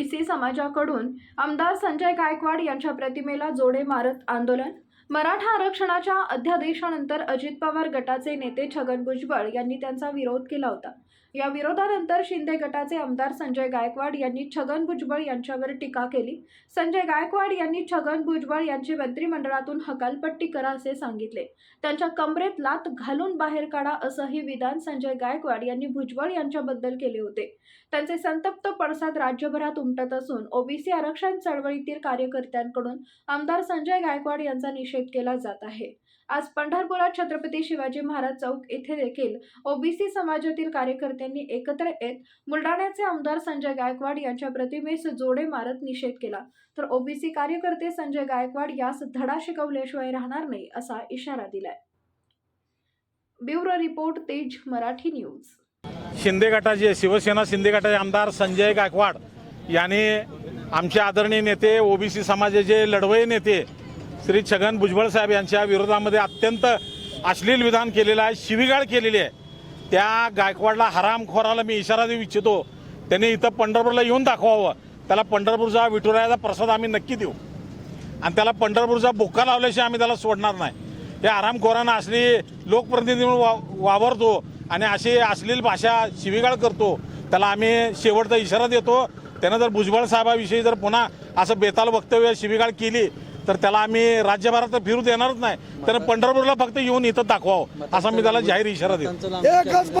समाजाकडून आमदार संजय गायकवाड यांच्या प्रतिमेला जोडे मारत आंदोलन मराठा आरक्षणाच्या अध्यादेशानंतर अजित पवार गटाचे नेते छगन भुजबळ यांनी त्यांचा विरोध केला होता. या विरोधानंतर शिंदे गटाचे आमदार संजय गायकवाड यांनी छगन भुजबळ यांच्यावर टीका केली. संजय गायकवाड यांनी छगन भुजबळ यांची मंत्रिमंडळातून हकालपट्टी करा असे सांगितले. त्यांच्या कमरेत लात घालून बाहेर काढा असंही विधान संजय गायकवाड यांनी भुजबळ यांच्याबद्दल केले होते. त्यांचे संतप्त पडसाद राज्यभरात उमटत असून ओबीसी आरक्षण चळवळीतील कार्यकर्त्यांकडून आमदार संजय गायकवाड यांचा निषेध केला जात आहे. आज पंढरपुरात छत्रपती शिवाजी महाराज चौक येथे देखील ओबीसी समाजातील कार्यकर्त्यांनी एकत्र येत बुलढाण्याचे आमदार संजय गायकवाड यांच्या प्रतिमेस जोडे मारत निषेध केला. तर ओबीसी कार्यकर्ते संजय गायकवाड यास धडा शिकवल्याशिवाय राहणार नाही असा इशारा दिलाय. ब्युरो रिपोर्ट तेज मराठी न्यूज. शिंदे गटाचे शिवसेना शिंदे गटाचे आमदार संजय गायकवाड यांनी आमचे आदरणीय नेते ओबीसी समाजाचे लढवय नेते श्री छगन भुजबळ साहेब यांच्या विरोधामध्ये अत्यंत अश्लील विधान केलेलं आहे शिवीगाळ केलेली आहे. त्या गायकवाडला हरामखोराला मी इशारा देऊ इच्छितो. त्यांनी इथं पंढरपूरला येऊन दाखवावं. त्याला पंढरपूरचा विठुरायाचा प्रसाद आम्ही नक्की देऊ. आणि त्याला पंढरपूरचा बोक्का लावल्याशिवाय आम्ही त्याला सोडणार नाही. हे आरामखोरांना असली लोकप्रतिनिधी म्हणून वा वावरतो आणि अशी अश्लील भाषा शिवीगाळ करतो त्याला आम्ही शेवटचा इशारा देतो. त्यानं जर भुजबळ साहेबाविषयी जर पुन्हा असं बेताल वक्तव्य शिवीगाळ केली तर त्याला आम्ही राज्यभरात फिरू देणारच नाही. त्यानं पंढरपूरला फक्त येऊन इथं दाखवावं. असा मी त्याला जाहीर इशारा देतो. एकच